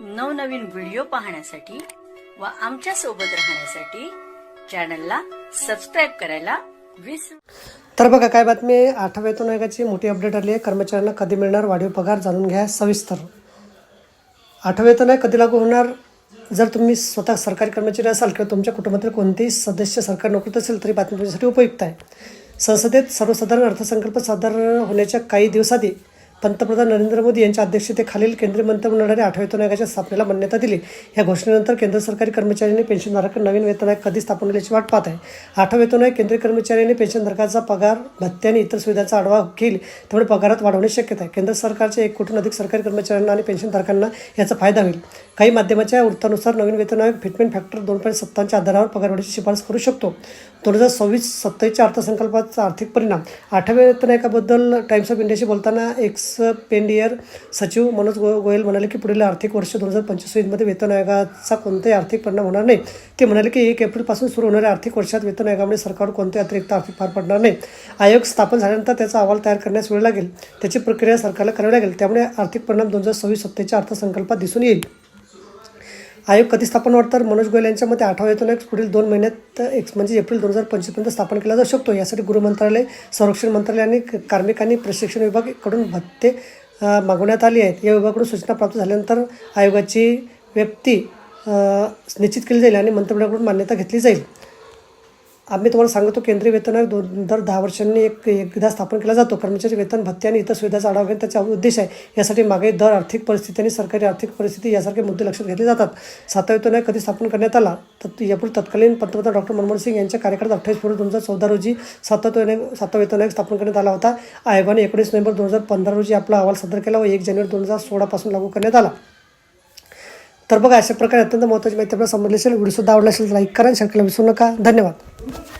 नवनवीन व्हिडिओ पाहण्यासाठी व आमच्यासोबत राहण्यासाठी चॅनलला सबस्क्राईब करायला विसरू तर बघा काय बातमी आहे? आठव्या वेतन आयोगाची मोठी अपडेट आली आहे. कर्मचाऱ्यांना कधी मिळणार वाढीव पगार जाणून घ्या सविस्तर. आठव्यातून वेतन आयोग कधी लागू होणार? जर तुम्ही स्वतः सरकारी कर्मचारी असाल किंवा तुमच्या कुटुंबातील कोणतेही सदस्य सरकारी नोकरीत असेल तरी बातमी तुमच्यासाठी उपयुक्त आहे. संसदेत सर्वसाधारण अर्थसंकल्प सादर होण्याच्या काही दिवसाआधी पंतप्रधान नरेंद्र मोदी यांच्या अध्यक्षतेखालील केंद्रीय मंत्रिमंडळाने आठव्या वेतन आयोगाच्या स्थापनेला मान्यता दिली. या घोषणेनंतर केंद्र सरकारी कर्मचाऱ्यांनी पेन्शनधारक नवीन वेतन आयोग कधी स्थापन होण्याची वाट पाहत आहे. आठव्या वेतन आयोग केंद्रीय कर्मचाऱ्यांनी पेन्शनधारकाचा पगार भत्ते आणि इतर सुविधांचा आढावा घेईल त्यामुळे पगारात वाढवणे शक्यता आहे. केंद्र सरकारच्या एक कोटीहून अधिक सरकारी कर्मचाऱ्यांना आणि पेन्शनधारकांना याचा फायदा होईल. काही माध्यमाच्या वृत्तानुसार नवीन वेतन आयोग फिटमेंट फॅक्टर दोन पॉईंट सत्तांच्या आधारावर पगारवाढीची शिफारस करू शकतो. दोन हजार सव्वीस सत्तावीसच्या अर्थसंकल्पाचा आर्थिक परिणाम. आठव्या वेतन आयोगाबद्दल टाइम्स ऑफ इंडियाशी बोलताना एक पेंडियर सचिव मनोज गो गोयल म्हणाले की पुढील आर्थिक वर्ष दोन हजार पंचवीसमध्ये वेतन आयोगाचा कोणताही आर्थिक परिणाम होणार नाही. ते म्हणाले की एक एप्रिलपासून सुरू होणाऱ्या आर्थिक वर्षात वेतन आयोगामुळे सरकारवर कोणते अतिरिक्त आर्थिक पार पडणार नाही. आयोग स्थापन झाल्यानंतर त्याचा अहवाल तयार करण्यास वेळ लागेल. त्याची प्रक्रिया सरकारला करावी लागेल. त्यामुळे आर्थिक परिणाम दोन हजार सव्वीस सत्तेच्या अर्थसंकल्पात दिसून येईल. आयोग कधी स्थापन होणार तर मनोज गोयल यांच्या मते आठवा वेतन आयोग पुढील दोन महिन्यात एक म्हणजे एप्रिल दोन हजार पंचवीसपर्यंत स्थापन केला जाऊ शकतो. यासाठी गृह मंत्रालय संरक्षण मंत्रालय आणि कार्मिक आणि प्रशिक्षण विभागाकडून भत्ते मागवण्यात आली आहेत. या विभागाकडून सूचना प्राप्त झाल्यानंतर आयोगाची व्यक्ती निश्चित केली जाईल आणि मंत्रिमंडळाकडून मान्यता घेतली जाईल. आम्ही तुम्हाला सांगतो केंद्रीय वेतन दोन दर दहा वर्षांनी एक एकदा स्थापन केला जातो. कर्मचारी वेतन भत्ते आणि इतर सुविधा आढावा घेणे त्याचा उद्देश आहे. यासाठी मागे दर आर्थिक परिस्थिती आणि सरकारी आर्थिक परिस्थिती यासारखे मुद्दे लक्षात घेतले जातात. सातवा वेतन आयोग कधी स्थापन करण्यात आला? तर यापूर्वी तत्कालीन पंतप्रधान डॉक्टर मनमोहन सिंग यांच्या कार्यकाळात अठ्ठावीस फेब्रुवारी दोन हजार चौदा रोजी सातवा वेतन सातवा वेतन आयोग स्थापन करण्यात आला होता. आयोगाने एकोणीस नोव्हेंबर दोन हजार पंधरा रोजी आपला अहवाल सादर केला व एक जानेवारी दोन हजार सोळापासून लागू करण्यात आला. तर बघा अशा प्रकारे अत्यंत महत्त्वाची माहिती आपल्याला समजली असेल. व्हिडिओ सुद्धा आवडला असेल तर लाईक करा आणि शेअर करायला विसरू नका. धन्यवाद.